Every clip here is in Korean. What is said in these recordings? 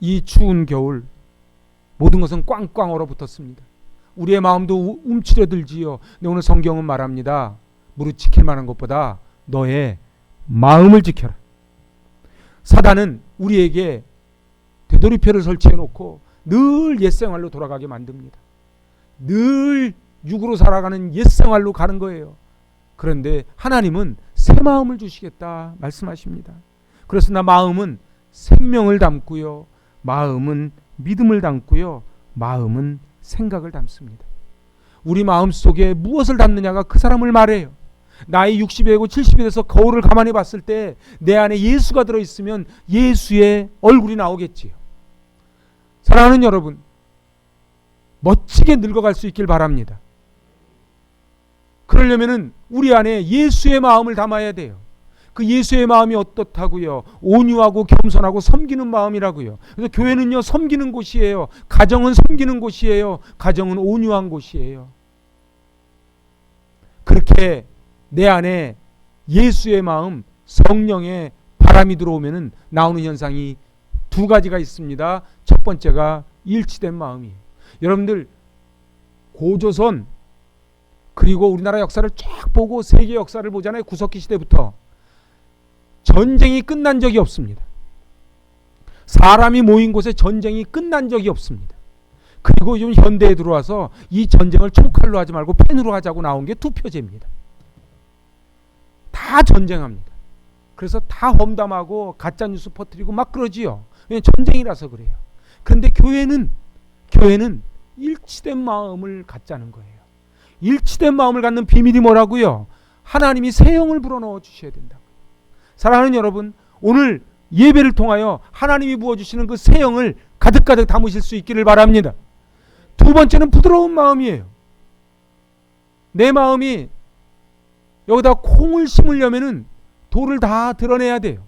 이 추운 겨울 모든 것은 꽝꽝 얼어붙었습니다. 우리의 마음도 움츠려들지요. 근데 오늘 성경은 말합니다. 무릇 지킬 만한 것보다 너의 마음을 지켜라. 사단은 우리에게 되돌이표를 설치해 놓고 늘 옛생활로 돌아가게 만듭니다. 늘 육으로 살아가는 옛생활로 가는 거예요. 그런데 하나님은 새 마음을 주시겠다 말씀하십니다. 그래서 나 마음은 생명을 담고요. 마음은 믿음을 담고요. 마음은 생각을 담습니다. 우리 마음 속에 무엇을 담느냐가 그 사람을 말해요. 나이 60이 되고 70이 돼서 거울을 가만히 봤을 때 내 안에 예수가 들어 있으면 예수의 얼굴이 나오겠지요. 사랑하는 여러분, 멋지게 늙어갈 수 있길 바랍니다. 그러려면은 우리 안에 예수의 마음을 담아야 돼요. 그 예수의 마음이 어떻다고요? 온유하고 겸손하고 섬기는 마음이라고요. 그래서 교회는요 섬기는 곳이에요. 가정은 섬기는 곳이에요. 가정은 온유한 곳이에요. 그렇게 내 안에 예수의 마음, 성령의 바람이 들어오면은 나오는 현상이 두 가지가 있습니다. 첫 번째가 일치된 마음이에요. 여러분들 고조선 그리고 우리나라 역사를 쫙 보고 세계 역사를 보잖아요. 구석기 시대부터 전쟁이 끝난 적이 없습니다. 사람이 모인 곳에 전쟁이 끝난 적이 없습니다. 그리고 요즘 현대에 들어와서 이 전쟁을 총칼로 하지 말고 펜으로 하자고 나온 게 투표제입니다. 다 전쟁합니다. 그래서 다 험담하고 가짜 뉴스 퍼뜨리고 막 그러지요. 왜냐 전쟁이라서 그래요. 그런데 교회는 교회는 일치된 마음을 갖자는 거예요. 일치된 마음을 갖는 비밀이 뭐라고요? 하나님이 새 영을 불어넣어 주셔야 된다. 사랑하는 여러분, 오늘 예배를 통하여 하나님이 부어 주시는 그 새 영을 가득가득 담으실 수 있기를 바랍니다. 두 번째는 부드러운 마음이에요. 내 마음이 여기다 콩을 심으려면은 돌을 다 드러내야 돼요.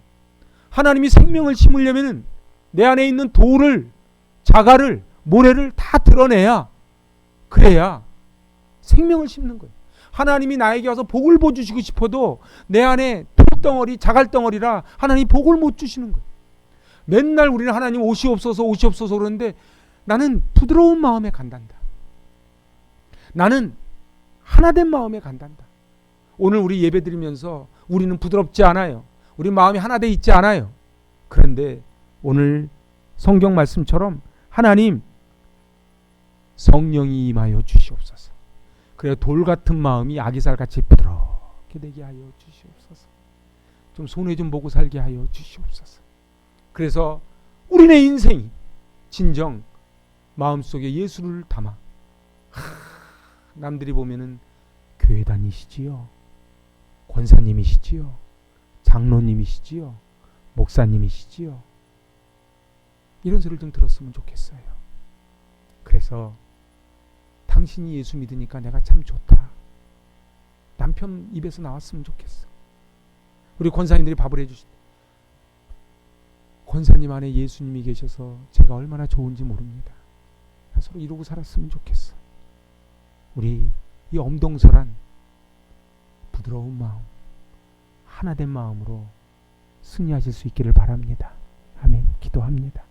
하나님이 생명을 심으려면은 내 안에 있는 돌을 자갈을 모래를 다 드러내야 그래야 생명을 심는 거예요. 하나님이 나에게 와서 복을 보 주시고 싶어도 내 안에 돌덩어리 자갈덩어리라 하나님 복을 못 주시는 거예요. 맨날 우리는 하나님 옷이 없어서 옷이 없어서 그러는데 나는 부드러운 마음에 간단다. 나는 하나된 마음에 간단다. 오늘 우리 예배 드리면서 우리는 부드럽지 않아요. 우리 마음이 하나 돼 있지 않아요. 그런데 오늘 성경 말씀처럼 하나님 성령이 임하여 주시옵소서. 그래 돌 같은 마음이 아기살 같이 부드럽게 되게 하여 주시옵소서. 좀 손에 좀 보고 살게 하여 주시옵소서. 그래서 우리네 인생이 진정 마음속에 예수를 담아 하, 남들이 보면은 교회 다니시지요. 권사님이시지요. 장로님이시지요. 목사님이시지요. 이런 소리를 좀 들었으면 좋겠어요. 그래서 당신이 예수 믿으니까 내가 참 좋다. 남편 입에서 나왔으면 좋겠어. 우리 권사님들이 밥을 해주신 권사님 안에 예수님이 계셔서 제가 얼마나 좋은지 모릅니다. 서로 이러고 살았으면 좋겠어. 우리 이 엄동설한 부드러운 마음, 하나된 마음으로 승리하실 수 있기를 바랍니다. 아멘. 기도합니다.